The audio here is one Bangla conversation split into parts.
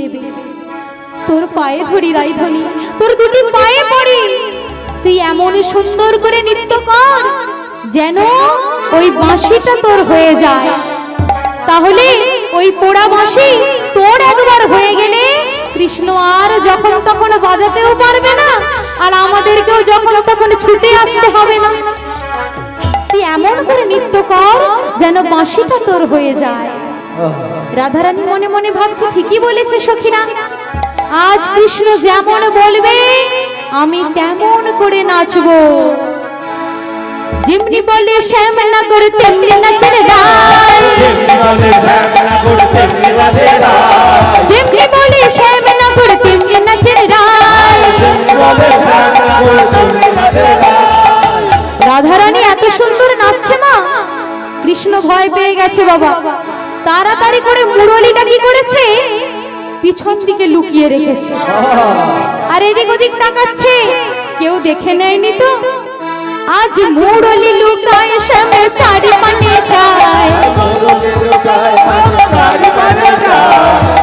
দেবে। তোর পায়ে ধরি রাইধনি, তোর দুটি পায়ে পড়ি। তুই এমন সুন্দর করে নৃত্য কর যেন ওই বাঁশিটা তোর হয়ে যায়। তাহলে ওই পোড়া বাঁশি তোর একবার হয়ে গেলে কৃষ্ণ আর যখন তখন বাজাতেও পারবে না, আর আমাদেরকেও যখন তখন ছুটে আসতে হবে না। তুই এমন করে নৃত্য কর যেন বাঁশিটা তোর হয়ে যায়। রাধারানী মনে মনে ভাবছে, ঠিকই বলেছে সখীরা। আজ কৃষ্ণ যেমন বলবে, আমি তেমন করে নাচবো। যেমনি বলে শ্যাম না করে, তেমনি নাচের যেমনি বলে শ্যাম না করে, তেমনি নাচের রাধারানী এত সুন্দর নাচছে মা। কৃষ্ণ ভয় পেয়ে গেছে বাবা। তাড়াতাড়ি করে মুরলিটা কি করেছে? পিছন দিকে লুকিয়ে রেখেছে। আর এদিক ওদিক তাকাচ্ছে। কেউ দেখে নেয়নি তো? আজ মুরলি লুকায় শ্যামে চারি পানে যায়।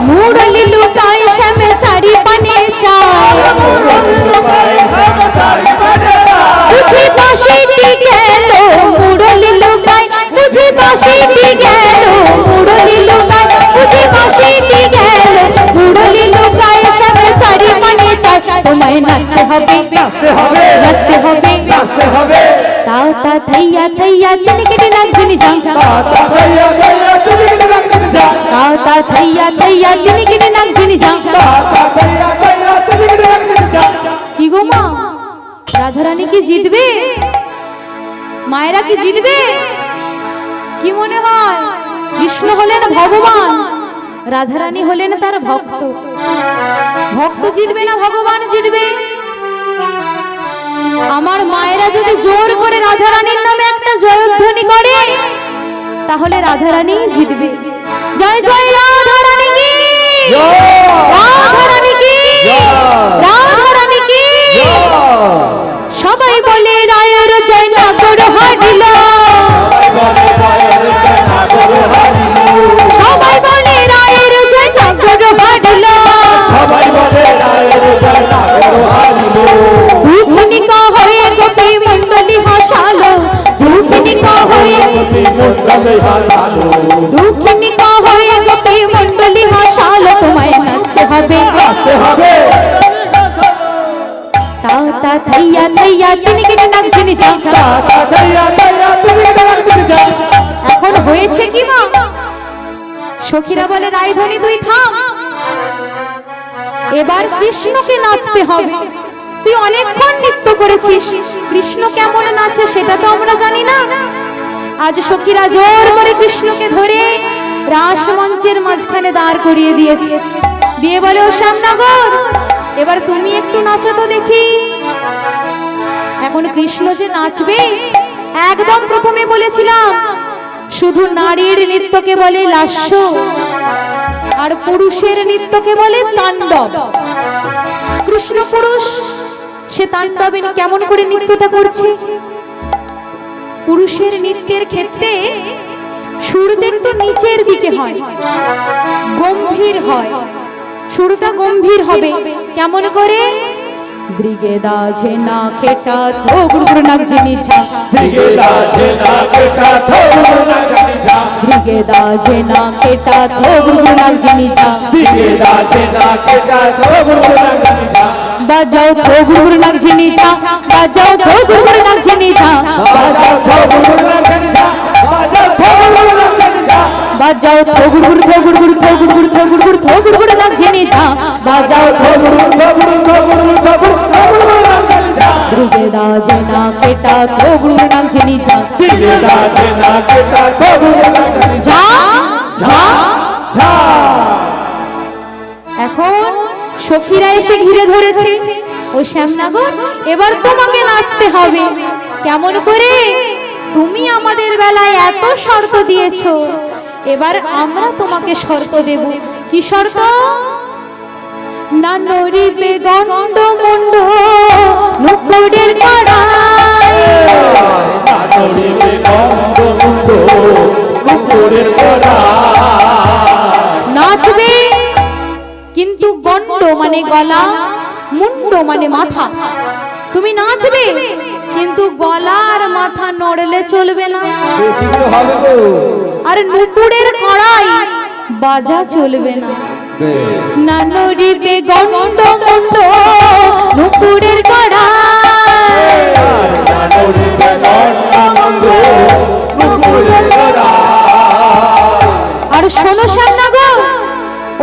মুরলি লুকায় শ্যামে চারি পানে যায়। বুঝি বাঁশিটি গেল, মুরলি লুকায়, বুঝি বাঁশিটি গেল। তোমায় নাচতে হবে নাচতে হবে তাও তা থইয়া থইয়া তিনকেটে নাচবিনি যাও তাও তা থইয়া থইয়া তিনকেটে নাচবিনি যাও কি গো মা? রাধারানী কি জিতবে? মায়েরা কি জিতবে? কি মনে হয়? কৃষ্ণ হলেন ভগবান। রাধারানী হলেন তার ভক্ত। ভক্ত জিতবে না ভগবান জিতবে। আমার মায়েরা যদি জোর করে রাধারানীর নামে একটা জয়ধ্বনি করে তাহলে রাধারানী জিতবে। জয় জয় রাধারানী কি? রাধারানী কি? রাধারানী কি? সবাই বলে রায়ের Aleluia. এবার কৃষ্ণকে নাচতে হবে। তুই অনেকক্ষণ নৃত্য করেছিস। কৃষ্ণ কেমন নাচে সেটা তো আমরা জানি না। আজ সখীরা জোর করে কৃষ্ণকে ধরে রাসমঞ্চের মাঝখানে দাঁড় করিয়ে দিয়েছে। দিয়ে বলে, ও শ্যামনগর, এবার তুমি একটু নাচো তো দেখি। এখন কৃষ্ণ যে নাচবে, একদম প্রথমে বলেছিলাম, শুধু নারীর নৃত্যকে বলে লাস্য। আর পুরুষের নৃত্যকে বলে তাণ্ডব। কৃষ্ণ পুরুষ, সে তাণ্ডবে কেমন করে নৃত্যটা করছে? পুরুষের নৃত্যের ক্ষেত্রে সুরটা একটু নিচের দিকে হয়, গম্ভীর হয়। সুরটা গম্ভীর হবে। কেমন করে? দ্রিগে দাঝে না খেটা থো গুড়গুড় নাক জিনি ছা দ্রিগে দাঝে না খেটা থো গুড়গুড় নাক জিনি ছা বাজাও থো গুড়গুড় নাক জিনি ছা বাজাও থো গুড়গুড় নাক জিনি ছা বাজাও থো গুড়গুড় থো গুড়গুড় থো গুড়গুড় থো গুড়গুড় থো গুড়গুড় নাক জিনি ছা বাজাও থো দ্রিগে দাঝে না খেটা থো গুড়গুড় নাক জিনি ছা ঝা ঝা এখন সখীরা এসে ঘিরে ধরেছে। ও শ্যামনগর এবার তোমাকে নাচতে হবে। কেমন করে? তুমি আমাদের বেলায় এত শর্ত দিয়েছ। এবার আমরা তোমাকে শর্ত দেব। কি শর্ত? না নড়িবে গন্ড মুন্ড নুপুরের কড়াই নাচবে কিন্তু মানে গলা মুন্ড মানে মাথা। তুমি নাচবে কিন্তু গলা আর মাথা নড়লে চলবে না। আর নুপুরের কড়াই বাজা চলবে না। না নড়িবে গন্ড মুন্ড নুপুরের কড়াই আর শোনো শ্যামনগর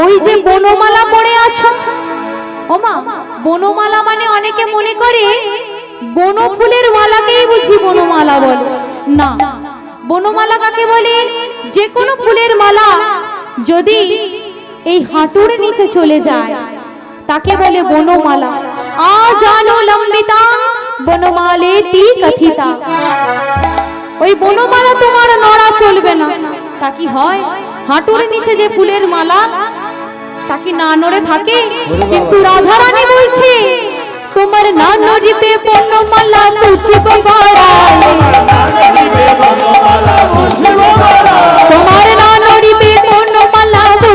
ওই যে বনমালা পড়ে আছো। ওমা বনমালা মানে অনেকে মনে করে বন ফুলের মালাকেই বুঝি বনমালা বলে। না বনমালা কাকে বলে? যে কোনো ফুলের মালা। যদি এই হাঁটুর নিচে চলে যায়। তাকে বলে, বনমালা আ জানো লম্বিতা বনমালে তি কথিতা। ওই বনমালা তোমার নড়া চলবে না। তা কি হয়? হাঁটুর নিচে যে ফুলের মালা, তা কি না নড়ে থাকে? কিন্তু রাধারানী বলছে, তোমার না নড়িবে বনমালা বুঝিব তোমার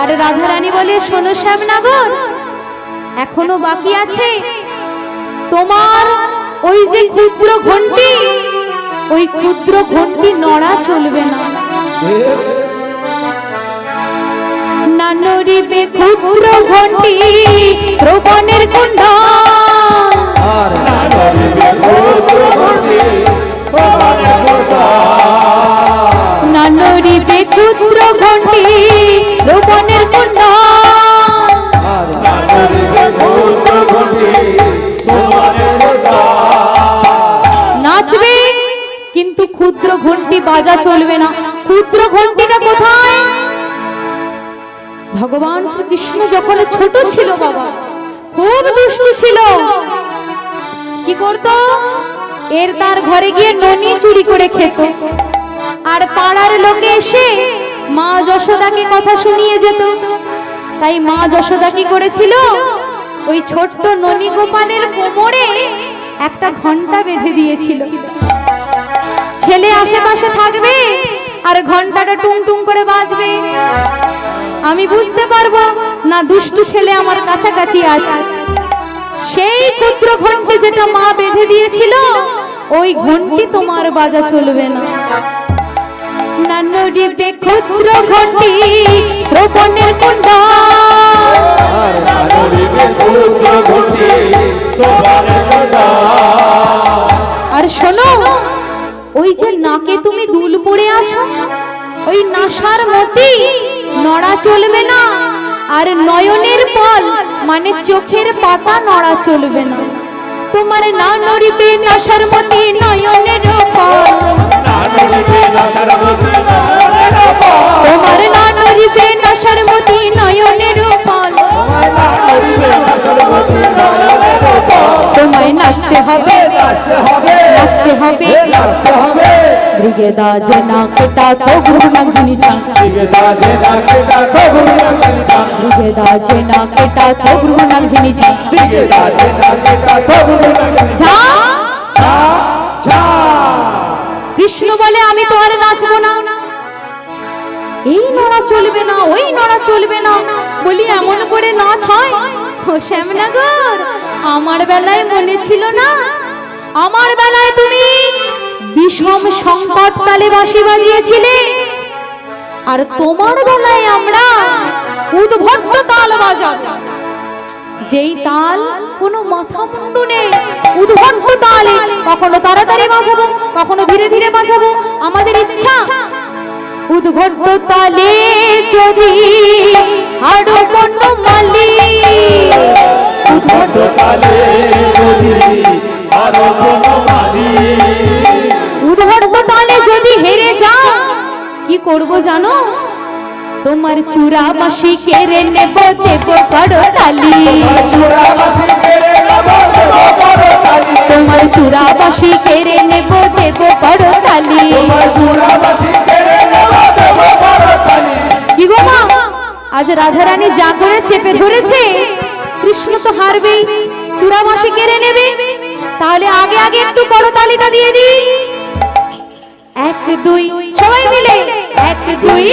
আর রাধারানী বলে, শোনো শ্যামনগর, এখনও বাকি আছে তোমার ওই যে ক্ষুদ্র ঘন্টি ওই ক্ষুদ্র ঘন্টি নড়া চলবে না। না নড়িবে ক্ষুদ্র ঘন্টি শ্রবণের কুণ্ড। আর না নড়িবে ক্ষুদ্র ঘন্টি শ্রবণের কুণ্ড। নাচবে, কিন্তু ক্ষুদ্র ঘন্টি বাজা চলবে না। ক্ষুদ্র ঘন্টিটা কোথায়? ভগবান শ্রীকৃষ্ণ যখন ছোট ছিল বাবা, খুব দুষ্টু ছিল। কি করতো? এর তার ঘরে গিয়ে ননি চুরি করে খেত। আর পাড়ার লোকে এসে মা যশোদাকে কথা শুনিয়ে যেত। তাই মা যশোদা কি করেছিল? ওই ছোট্ট ননী গোপালের কোমরে একটা ঘণ্টা বেঁধে দিয়েছিল। ছেলে আশেপাশে থাকবে আর ঘন্টাটা টুং টুং করে বাজবে। আমি বুঝতে পারব না দুষ্টু ছেলে আমার কাছাকাছি আছে। সেই ক্ষুদ্র ঘন্টি যেটা মা বেঁধে দিয়েছিল, ওই ঘন্টি তোমার বাজা চলবে না। না নড়িবে ক্ষুদ্র ঘন্টি শ্রবণের কুণ্ড। আর শোনো ওই যে নাকে তুমি দুল পড়ে আছো ওই নাসার মতি নড়া চলবে না আর নয়নের পল মানে চোখের পাতা নড়া চলবে না। তোমার না নড়িবে নাসার মতি নয়নের ব্রিগেদা যে নাকটা তো গুরু নাচিনি চা। ব্রিগেদা যে নাকটা তো গুরু নাচিনি চা। যা কৃষ্ণ বলে আমি তোমার নাচবো না। এই নড়া চলবে না ওই নড়া চলবে না। বলি এমন করে নাচ হয়? ও শ্যামনগর আমার বেলায় মনে ছিল না। আমার বেলায় তুমি বিষম সংকট তালে বাঁশি বাজিয়েছিলে। আর তোমার বেলায় আমরা উদ্ভট তাল বাজাবো। যেই তাল কোনো মাথা মুন্ডু নেই উদ্ভট তালে কখনো তাড়াতাড়ি বাজাবো, কখনো ধীরে ধীরে বাজাবো, আমাদের ইচ্ছা। উদ্ভট তালে যদি আরও বন্য মালি উদ্ভট তালে যদি হেরে যাও, কি করব জানো? তোমার চূড়া বাসি কেড়ে নেব, দেব করো তালি তোমার চূড়া বাসি কেড়ে নেব, দেব করো তালি কি গো মা, আজ রাধারানী যা করে চেপে ধরেছে, কৃষ্ণ তো হারবে চূড়া বাসি কেড়ে নেবে। তাহলে আগে আগে একটু করো তালিটা দিয়ে দি এক, দুই, সবাই মিলে এক, দুই।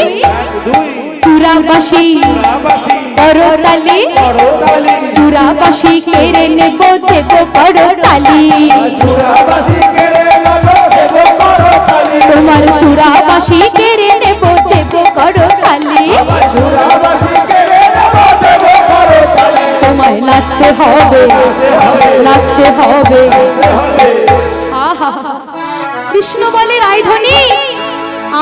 চূড়া বাসি করো তালি চূড়া বাসি কেড়ে নেব, দেব করো তালি তোমার চূড়া বাসি কেড়ে নেব, দেব করো তালি তোমায় নাচতে হবে নাচতে হবে। আহা। কৃষ্ণ বলে রায়ধনী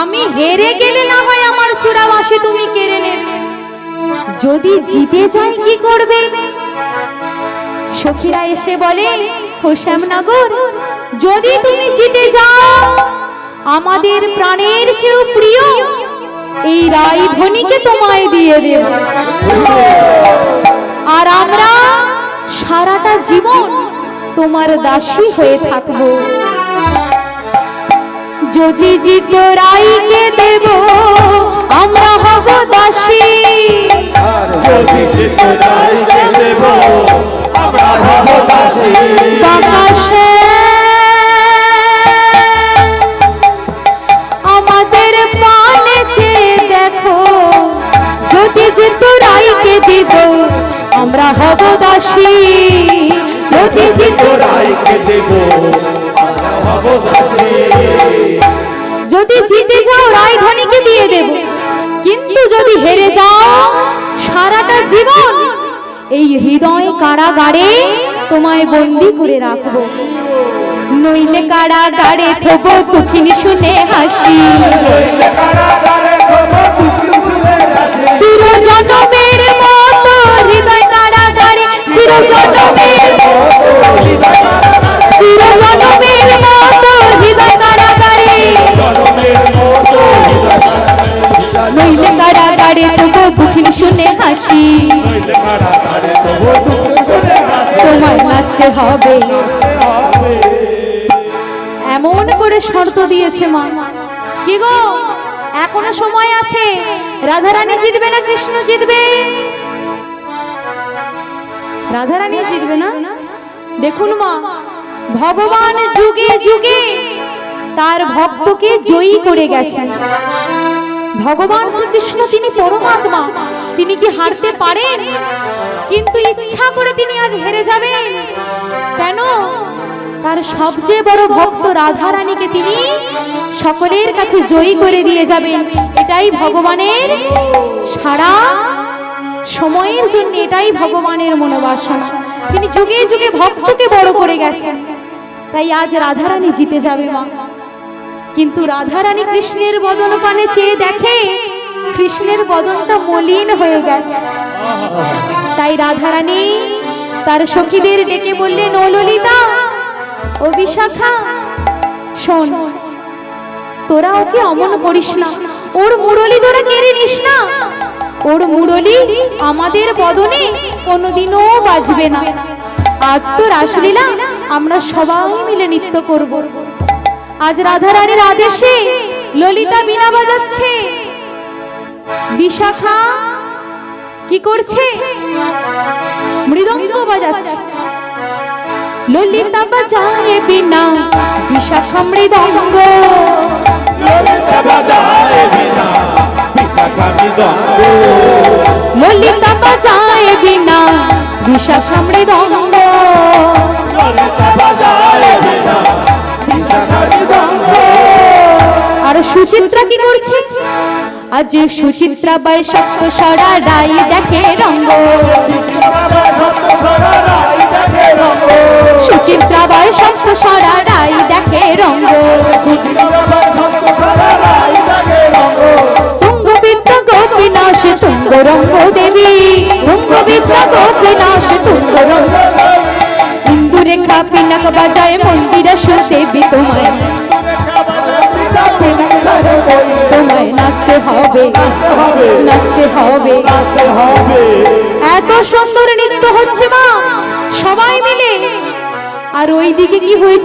আমি হেরে গেলে না হয় আমার চূড়া বাসি তুমি কেড়ে নেবে। যদি জিতে যায় কি করবে? সখীরা এসে বলে হোশ্যামনগর যদি তুমি জিতে যাও, আমাদের প্রাণের চেয়েও প্রিয় এই রায়ধনীকে তোমায় দিয়ে দেব। আর আমরা সারাটা জীবন তোমার দাসী হয়ে থাকব। যদি জিত রাইকে দেব আমরা হব দাসী। বাতাসে আমাদের পানে চেয়ে দেখো যদি জিত রাইকে দিব আমরা হব দাসী। যদি জিত যদি জিতে যাও, রায়ধনীকে দিয়ে দেব। কিন্তু যদি হেরে যাও, সারাটা জীবন এই হৃদয় কারাগারে তোমায় বন্দি করে রাখব। নইলে কারাগারে থব দুঃখিনী শুনে হাসি। চির জনমের মতো হৃদয় কারাগারে চির কারাগারে তবু দুঃখিনী শুনে হাসি। তোমায় নাচতে হবে। এমন করে শর্ত দিয়েছে মা। কি গো? এখনও সময় আছে? রাধারানী জিতবে না কৃষ্ণ জিতবে? রাধারানী জিতবে না? দেখুন মা, ভগবান যুগে যুগে তার ভক্তকে জয়ী করে গেছেন। ভগবান শ্রীকৃষ্ণ তিনি পরমাত্মা। তিনি কি হারতে পারেন? কিন্তু ইচ্ছা করে তিনি আজ হেরে যাবেন। কেন? তার সবচেয়ে বড় ভক্ত রাধা রানীকে তিনি সকলের কাছে জয়ী করে দিয়ে যাবেন। এটাই ভগবানের সারা সময়ের জন্য এটাই ভগবানের মনোবাসনা। তিনি যুগে যুগে ভক্তকে বড় করে গেছেন। তাই আজ রাধারানী জিতে যাবে মা। কিন্তু রাধারানী কৃষ্ণের বদন পানে চেয়ে দেখে কৃষ্ণের বদনটা মলিন হয়ে গেছে। তাই রাধারানী তার সখীদের ডেকে বললেন ও ললিতা, ও বিশাখা, শোন, তোরা ওকে অমন করিস না। ওর মুরলি তোরা কেড়ে নিস না। ওর মুরলি আমাদের বদনে কোনোদিনও বাজবে না। আজ তো রাসলীলা আমরা সবাই মিলে নৃত্য করব। আজ রাধারানীর আদেশে ললিতা বীণা বাজাচ্ছে। বিশাখা কি করছে? মৃদঙ্গ বাজাচ্ছে। ললিতা বাজায় বিনা বিশাখা মৃদঙ্গ। ললিতা বাজায় বিনা বিশাখা মৃদঙ্গ। আর সুচিত্রা কি করছে? আজ সুচিত্রা বাই সপ্ত সরা রাই দেখে রঙ্গ। সুচিত্রা বাই সপ্ত সরা রাই দেখে রঙ্গ।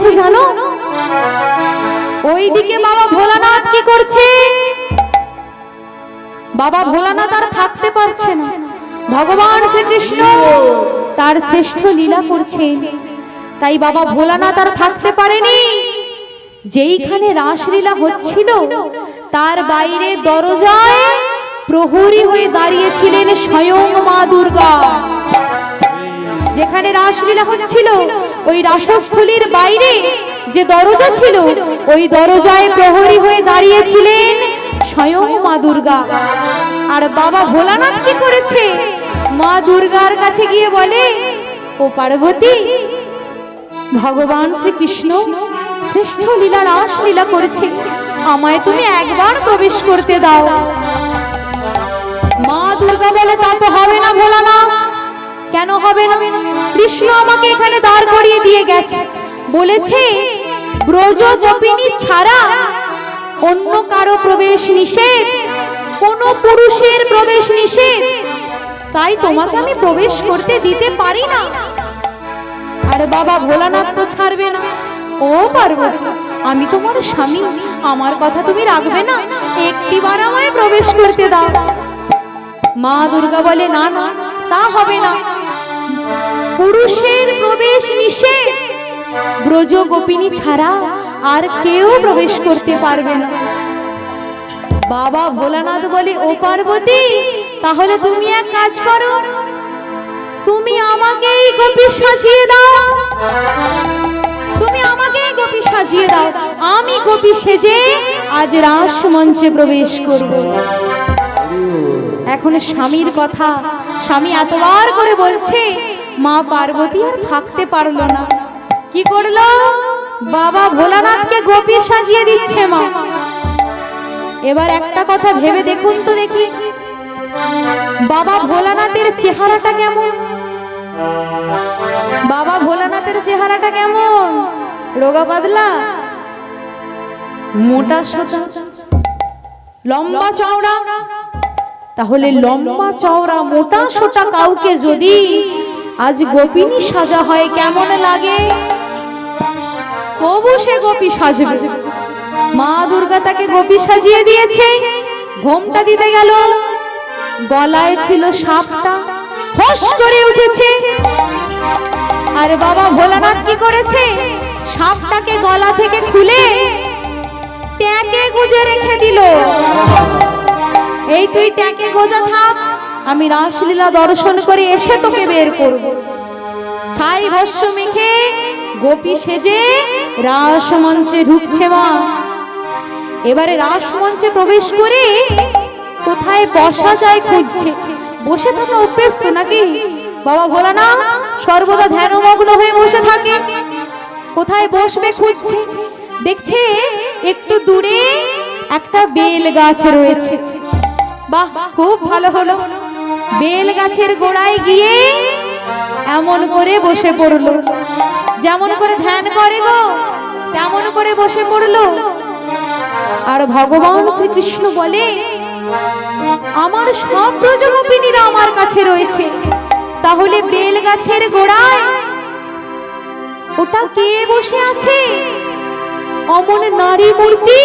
হয়েছে জানো? ওইদিকে বাবা ভোলানাথ কি করছে? বাবা ভোলানাথ আর থাকতে পারছে না। ভগবান শ্রীকৃষ্ণ তার শ্রেষ্ঠ লীলা করছেন। তাই বাবা ভোলানাথ আর থাকতে পারেনি। যেইখানে রাসলীলা হচ্ছিল, তার বাইরে দরজায় প্রহরী হয়ে দাঁড়িয়েছিলেন স্বয়ং মা দুর্গা। যেখানে রাসলীলা হচ্ছিল, ওই রাসস্থলীর বাইরে যে দরজা ছিল, ওই দরজায় প্রহরী হয়ে দাঁড়িয়েছিলেন স্বয়ং মা দুর্গা। আর বাবা ভোলানাথ কি করেছে? মা দুর্গার কাছে গিয়ে বলে, ও পার্বতী, ভগবান শ্রীকৃষ্ণ শ্রেষ্ঠ লীলা রাস লীলা করেছে। আমায় তুমি একবার প্রবেশ করতে দাও। মা দুর্গা বলে, তা তো হবে না ভোলানাথ। কেন হবে না? কৃষ্ণ আমাকে এখানে দাঁড় করিয়ে দিয়ে গেছে। বলেছে, ব্রজ গোপিনী ছাড়া অন্য কারও প্রবেশ নিষেধ, কোন পুরুষের প্রবেশ নিষেধ। তাই তোমাকে আমি প্রবেশ করতে দিতে পারি না। আরে বাবা, ভোলানাথ তো ছাড়বে না। ও পার্বতী, আমি তোমার স্বামী। আমার কথা তুমি রাখবে না। একটিবার আমায় প্রবেশ করতে দাও। মা দুর্গা বলে, না না, তা হবে না। পুরুষের প্রবেশ নিষেধ। ব্রজ গোপিনী ছাড়া আর কেউ প্রবেশ করতে পারবে না। বাবা ভোলানাথ বলে, ও পার্বতী, তাহলে তুমি এক কাজ করো। তুমি আমাকে এই গোপী সাজিয়ে দাও। তুমি আমাকে এই গোপী সাজিয়ে দাও। আমি গোপী সেজে আজ রাস মঞ্চে প্রবেশ করব। এখন স্বামীর কথা স্বামী এতবার করে বলছে মা পার্বতী আর থাকতে পারল না। কি করল? বাবা ভোলানাথকে গোপী সাজিয়ে দিচ্ছে মা। এবার একটা কথা ভেবে দেখুন তো দেখি। বাবা ভোলানাথের চেহারাটা কেমন? বাবা ভোলানাথের চেহারাটা কেমন? রোগা পাতলা? মোটা সোটা? লম্বা চওড়া? তাহলে লম্বা চওড়া মোটা সোটা কাউকে যদি আজ গোপিনী সাজা হয় কেমন লাগে? তবু সে গোপী সাজবে। মা দুর্গা তাকে গোপী সাজিয়ে দিয়েছে। ঘোমটা দিতে গেল। গলায় ছিল সাপটা। ফস করে উঠেছে। আর বাবা, ভোলানাথ কি করেছে? সাপটাকে গলা থেকে খুলে ট্যাকে গুজে রেখে দিল। এই তুই ট্যাকে গোজা থাক। আমি রাসলীলা দর্শন করে এসে তোকে বের করব। ছাই ভস্য মেখে গোপী সেজে রাস মঞ্চে ঢুকছে মা। এবারে রাস মঞ্চে প্রবেশ করে কোথায় বসা যায় খুঁজছে। বসে থাকা অভ্যেস তো নাকি? বাবা ভোলা না সর্বদা ধ্যানমগ্ন হয়ে বসে থাকে। কোথায় বসবে খুঁজছে? দেখছে একটু দূরে একটা বেল গাছ রয়েছে। বাহ, খুব ভালো হলো। বেল গাছের গোড়ায় গিয়ে এমন করে বসে পড়ল। যেমন করে ধ্যান করে গো, তেমন করে বসে পড়ল। আর ভগবান শ্রীকৃষ্ণ বলে, আমার সব ব্রজগোপিনীরা আমার কাছে রয়েছে। তাহলে বেল গাছের গোড়ায় ওটা কে বসে আছে? অমন নারী মূর্তি,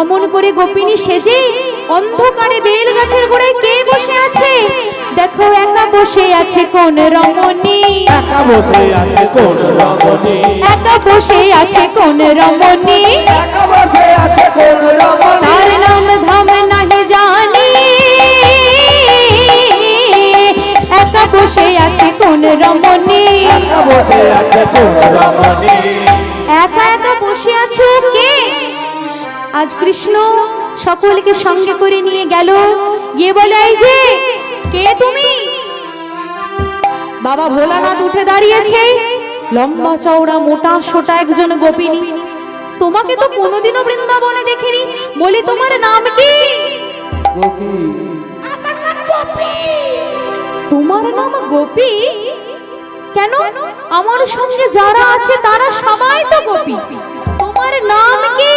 অমন করে গোপিনী সেজে অন্ধকারে বেল গাছের গোড়ায় কে বসে আছে? দেখো একা বসে আছে কোন রমণী। একা বসে আছে কোন রমণী। একা বসে আছে কোন রমণী। একা বসে আছে কোন রমণী। তার নাম ধাম নাহি জানি। একা বসে আছে কোন রমণী। একা বসে আছে কোন রমণী। একা একা বসে আছো কে? আজ কৃষ্ণ সকলকে সঙ্গে করে নিয়ে গেল। গিয়ে বলে এই যে কে তুমি? বাবা ভোলানাথ উঠে দাঁড়িয়েছে। লম্বা চওড়া মোটা সোটা একজন গোপিনী। তোমাকে তো কোনোদিনও বৃন্দাবনে দেখিনি। বলি তোমার নাম কি? তোমার নাম গোপী? কেন? আমার সঙ্গে যারা আছে তারা সবাই তো গোপী। তোমার নাম কি?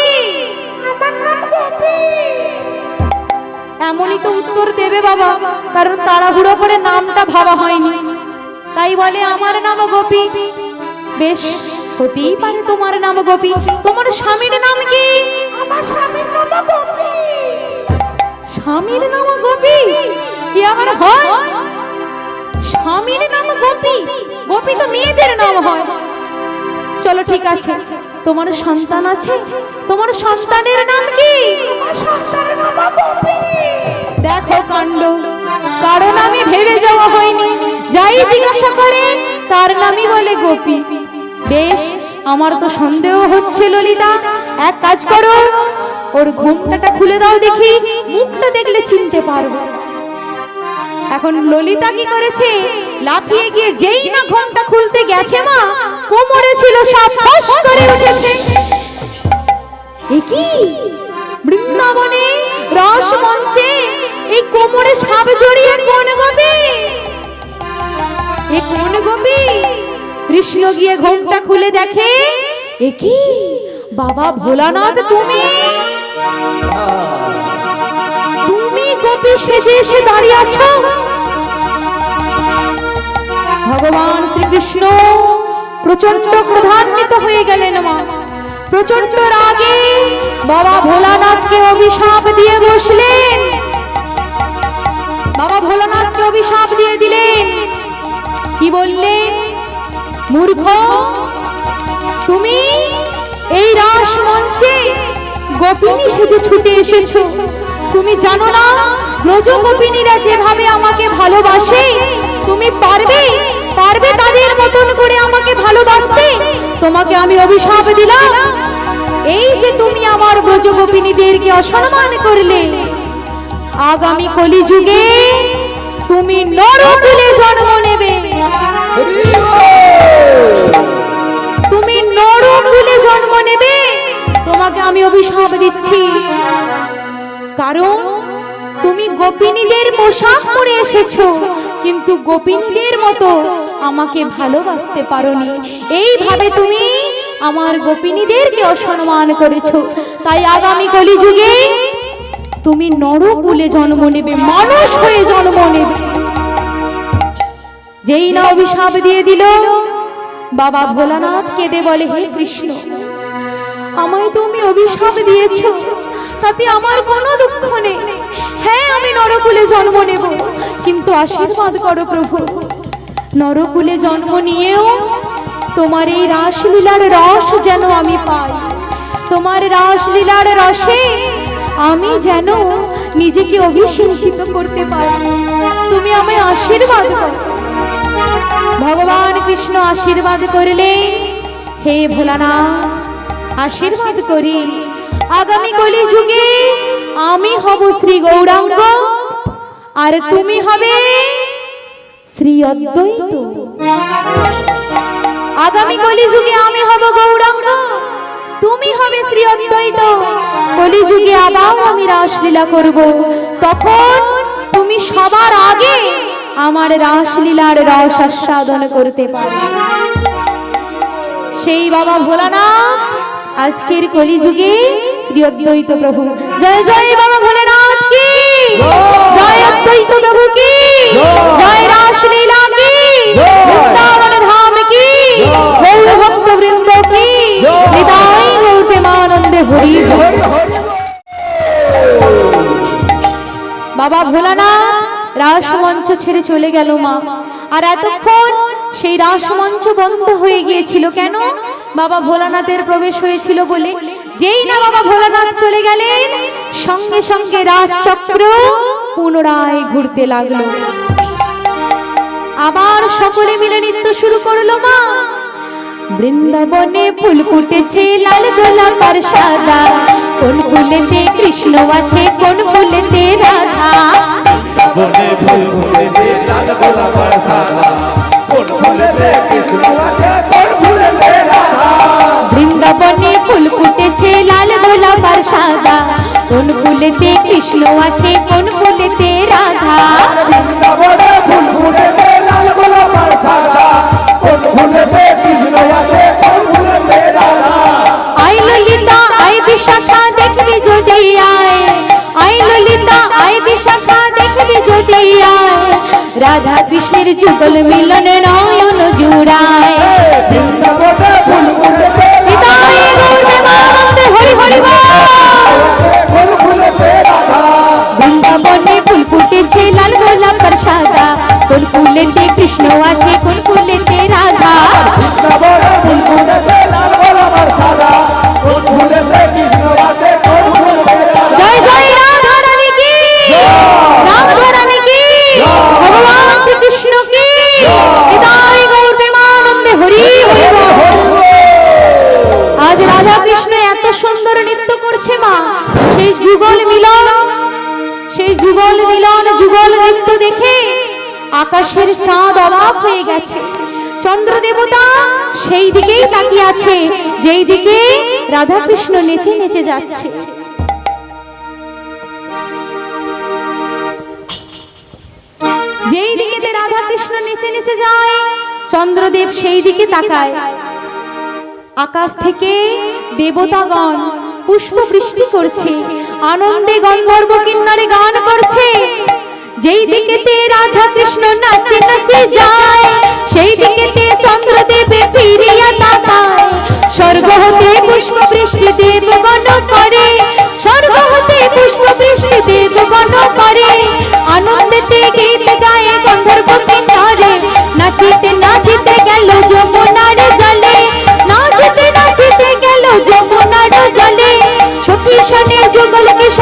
এমনই তো উত্তর দেবে বাবা কারণ তাড়াহুড়ো করে নামটা ভাবা হয়নি। তাই বলে আমার নাম গোপী। বেশ হতেই পারে তোমার নাম গোপী। তোমার স্বামীর নাম কি? স্বামীর নাম গোপী? কি আমার হয়? স্বামীর নাম গোপী? গোপী তো মেয়েদের নাম হয়। চলো ঠিক আছে। তোমার সন্তান আছে? তোমার সন্তানের নাম কি? দেখো কাণ্ড। কারণ আমি ভেবে যাওয়া হয়নি। যাই জিজ্ঞাসা করে তার নামই বলে গোপী। বেশ আমার তো সন্দেহ হচ্ছে ললিতা। এক কাজ করো ওর ঘুমটাটা খুলে দাও দেখি। মুখটা দেখলে চিনতে পারব। এখন ললিতা কি করেছে? লাফিয়ে গিয়ে যেই না ঘুমটা খুলতে গেছে মা কোমরে ছিল সব ফস করে উঠেছে। এ কি? বৃন্দাবনে রস মঞ্চে এই কোমরে সাপ জড়িয়ে কোন গোপী? এ কোন গোপী? কৃষ্ণ গিয়ে ঘোমটা খুলে দেখে, এ কি? বাবা ভোলানাথ, তুমি? তুমি গোপী সেজে এসে দাঁড়িয়ে আছো? ভগবান শ্রীকৃষ্ণ। প্রচণ্ড ক্রধান্বিত হয়ে গেলেন মা। প্রচণ্ড রাগে বাবা ভোলানাথকে অভিশাপ দিয়ে বসলেন। বাবা ভোলানাথকে অভিশাপ দিয়ে দিলেন। কি বললেন? মূর্খ, তুমি এই রাস মঞ্চে গোপিনী সেজে ছুটে এসেছ। তুমি জানো না ব্রজ গোপিনীরা যেভাবে আমাকে ভালোবাসে, তুমি পারবে? পারবে তাদের মতন করে আমাকে ভালোবাসতে? তোমাকে আমি অভিশাপ দিলাম। এই যে তুমি আমার ব্রজ গোপিনীদেরকে অসম্মান করলে, আগামী কলিযুগে তুমি নরকুলে জন্ম নেবে। তুমি নরকুলে জন্ম নেবে, তোমাকে আমি অভিশাপ দিচ্ছি। কারণ তুমি গোপিনীদের পোশাক পরে এসেছ, কিন্তু গোপিনীদের মতো আমাকে ভালোবাসতে পারোনি। এইভাবে তুমি আমার গোপিনীদেরকে অসম্মান করেছ। তাই আগামী কলিযুগে তুমি নরকুলে জন্ম নেবে, মানুষ হয়ে জন্ম নেবে। যেই না অভিশাপ দিয়ে দিল, বাবা ভোলানাথ কেঁদে বলে, হে কৃষ্ণ, আমায় তুমি অভিশাপ দিয়েছ, তাতে আমার কোনো দুঃখ নেই। হ্যাঁ আমি নরকুলে জন্ম নেব, কিন্তু আশীর্বাদ করো প্রভু। নরকুলে জন্ম নিয়েও তোমার এই রাসলীলার রস যেন আমি পাই। তোমার রাসলীলার রসে আমি যেন নিজেকে অভিসিঞ্চিত করতে পারি। তুমি আমায় আশীর্বাদ করো। ভগবান কৃষ্ণ আশীর্বাদ করলে হে ভোলানাথ, আশীর্বাদ করি। আগামী কলি যুগে আমি হব শ্রী গৌরাঙ্গ, আর তুমি হবে শ্রী অদ্বৈত। আগামী কলি যুগে আমি হব গৌরাঙ্গ। তুমি হবে শ্রী অদ্বৈত। কলি যুগে আবার আমি রাসলীলা করব। তখন তুমি সবার আগে আমার রাসলীলার রস আস্বাদন করতে পারবে। সেই বাবা ভোলানাথ আজকের কলিযুগে শ্রী অদ্বৈত প্রভু। জয় জয় বাবা ভোলানাথ কি? জয় অদ্বৈত প্রভু কি? জয় রাসলীলা কি বৃন্দাবন ধাম কি? গৌর ভক্ত বৃন্দ কি হৃদয় গৌর প্রেমানন্দে হরি। বাবা ভোলানাথ রাসমঞ্চ ছেড়ে চলে গেল মা। আর এতক্ষণ সেই রাসমঞ্চ বন্ধ হয়ে গিয়েছিল কেন? বাবা ভোলানাথের প্রবেশ হয়েছিল বলে। যেই না বাবা ভোলানাথ চলে গেলেন সঙ্গে সঙ্গে রাজচক্র পুনরায় ঘুরতে লাগল। আবার সকলে মিলে নৃত্য শুরু করল মা। বৃন্দাবনে ফুল ফুটেছে লাল গোলাপ আর সাদা। কোন ফুলেতে কৃষ্ণ আছে কোন ফুলেতে রাধা। বনে ফুল ফুটেছে লাল গোলাপ আর সাদা। কোন ফুলেতে কৃষ্ণ আছে কোন ফুলেতে রাধা। বৃন্দাবনে ফুল ফুটেছে লাল গোলাপ আর সাদা। কোন ফুলেতে কৃষ্ণ আছে কোন ফুলেতে রাধা? রাধা আই ললিতা আই বিশাখা দেখবি যদি আয়। আই ললিতা আই বিশাখা দেখবি যদি আয়। রাধা কৃষ্ণের যুগল মিলনে নয়ন জুড়ায়। হরি হরি বা ফুল বৃন্দাবনে ফুল ফুটেছে লাল গোলাপ সাদা। কোন ফুলেতে কৃষ্ণ আছে কোন ফুলেতে আকাশের চাঁদ অবাক হয়ে গেছে। চন্দ্র দেবতা সেই দিকেই তাকিয়ে আছে, যেই দিকে রাধা কৃষ্ণ নেচে নেচে যাচ্ছে। যেই দিকে রাধা কৃষ্ণ নেচে নেচে যায়, চন্দ্রদেব সেই দিকে তাকায়। আকাশ থেকে দেবতাগণ পুষ্প বৃষ্টি করছে, আনন্দে গন্ধর্ব কিন্নরে গান করছে। যেই দিকেতে রাধা কৃষ্ণ নাচে নাচে যায়, সেই দিকেতে চন্দ্র দেবে ফিরিয়া তাকায়। স্বর্গ হতে পুষ্প বৃষ্টি দেব গণ করে, স্বর্গ হতে পুষ্প বৃষ্টি দেব গণ করে আনন্দেতে গীত গায়ে গন্ধর্ব কিন্নরে নাচিতে নাচিতে গেল যমুনার জলে, নাচিতে নাচিতে গেল যমুনার জলে। সখী শোনে যুগল কিশোর